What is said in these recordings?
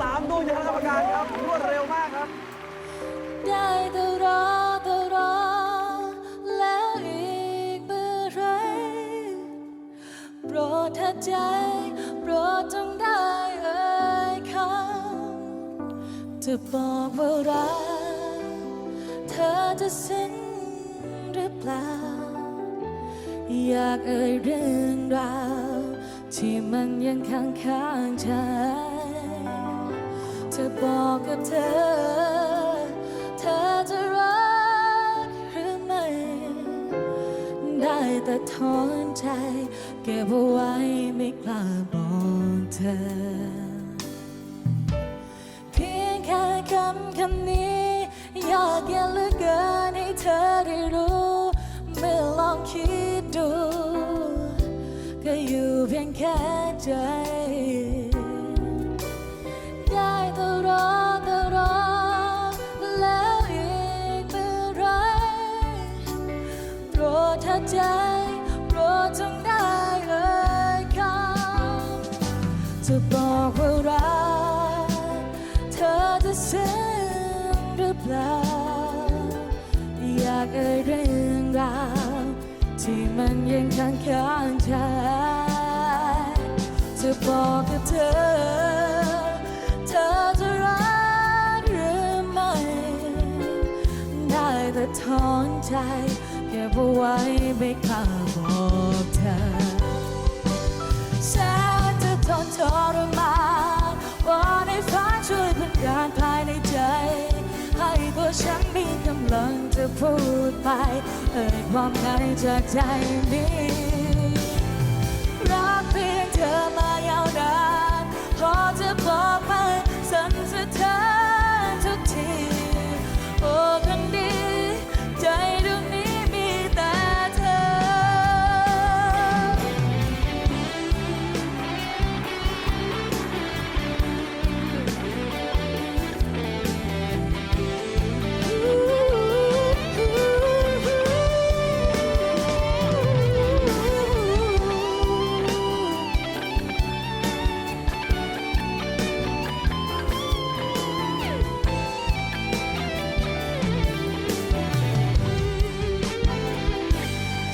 สามดวงจากคณะกรรมการครับ รวดเร็วมากครับ ได้แต่รอแต่รอ แล้วอีกเมื่อไรโปรดถ้าใจโปรดจงได้เอ่ยคำจะบอกว่ารักเธอจะสิ้นหรือเปล่า อยากเอ่ยเรื่องราวที่มันยังค้างค้างใจ เธอบอกกับเธอ เธอจะรักหรือไม่ ได้แต่ถอนใจ เก็บเอาไว้ไม่กล้าบอกเธอ เพียงแค่คำคำนี้ อยากเย็นเหลือเกินให้เธอได้รู้เมื่อลองคิดดู ก็อยู่เพียงแค่ใจ ถ้าใจโปรดจงได้เอ่ยคำจะบอกว่ารักเธอจะซึ้งหรือเปล่า อยากเอ่ยเรื่องราวที่มันยังค้างค้างใจจะบอกกับเธอ ถอนใจ เก็บเอาไว้ไม่กล้าบอกเธอฉันจะทนทรมานวอนให้ฟ้าช่วยพันการภายในใจ ให้ตัวฉันมีกำลังจะพูดไป เอ่ยความในจากใจนี้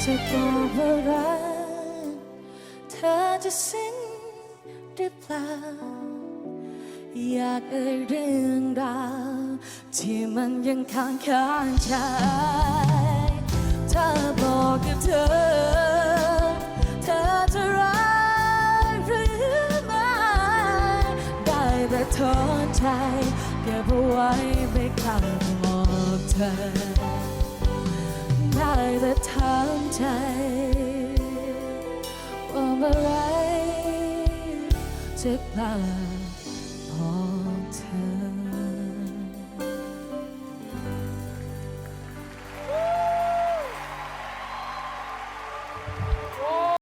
จะบอกว่ารักเธอจะสิ้นหรือเปล่า อยากเอ่ยเรื่องราวที่มันยังค้างค้างใจถ้าบอกกับเธอ เธอจะรักหรือไม่ได้แต่ถอนใจเก็บเอาไว้ไม่กล้าบอกเธอ แต่ถามใจ ว่าเมื่อไรจะกล้าบอกเธอ